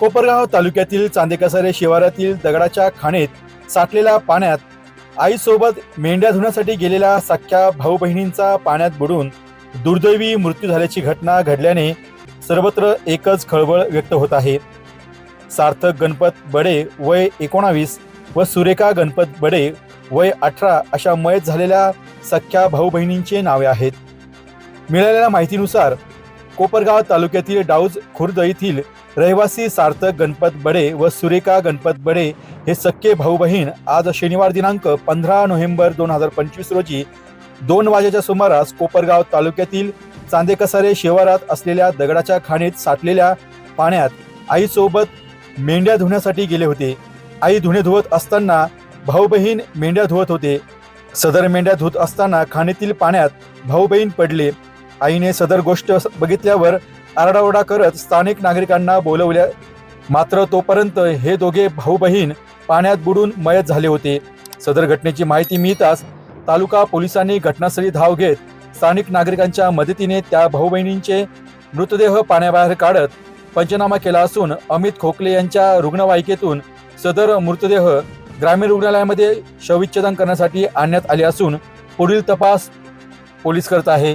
कोपरगाव तालुक्यातील चांदेकसारे शिवारातील दगडाच्या खाणीत साठलेल्या पाण्यात आईसोबत मेंढ्या धुण्यासाठी गेलेल्या सख्या भाऊ बहिणींचा पाण्यात बुडून दुर्दैवी मृत्यू झाल्याची घटना घडल्याने सर्वत्र एकच खळबळ व्यक्त होत आहे. सार्थक गणपत बडे वय एकोणावीस व सुरेखा गणपत बडे वय अठरा अशा मयत झालेल्या सख्या भाऊ बहिणींचे नावे आहेत. मिळालेल्या माहितीनुसार कोपरगाव तालुक्यातील डाऊज खुर्द येथील रहिवासी सार्थक गणपत बडे व सुरेखा गणपत बडे हे सख्खे भाऊ बहीण आज शनिवार दिनांक पंधरा नोव्हेंबर दोन हजार पंचवीस रोजी दोन वाजेच्या सुमारास कोपरगाव तालुक्यातील चांदेकसारे शिवारात असलेल्या दगडाच्या खाणीत साठलेल्या पाण्यात आईसोबत मेंढ्या धुण्यासाठी गेले होते. आई धुणे धुवत असताना भाऊ बहीण मेंढ्या धुवत होते. सदर मेंढ्या धुत असताना खाणीतील पाण्यात भाऊ बहीण पडले. आईने सदर गोष्ट बघितल्यावर आरडाओरडा करत स्थानिक नागरिकांना बोलवल्या. मात्र तोपर्यंत हे दोघे भाऊ बहीण पाण्यात बुडून मयत झाले होते. सदर घटनेची माहिती मिळताच तालुका पोलिसांनी घटनास्थळी धाव घेत स्थानिक नागरिकांच्या मदतीने त्या भाऊ बहिणींचे मृतदेह पाण्याबाहेर काढत पंचनामा केला असून अमित खोकले यांच्या रुग्णवाहिकेतून सदर मृतदेह ग्रामीण रुग्णालयामध्ये शवविच्छेदन करण्यासाठी आणण्यात आले असून पुढील तपास पोलीस करत आहे.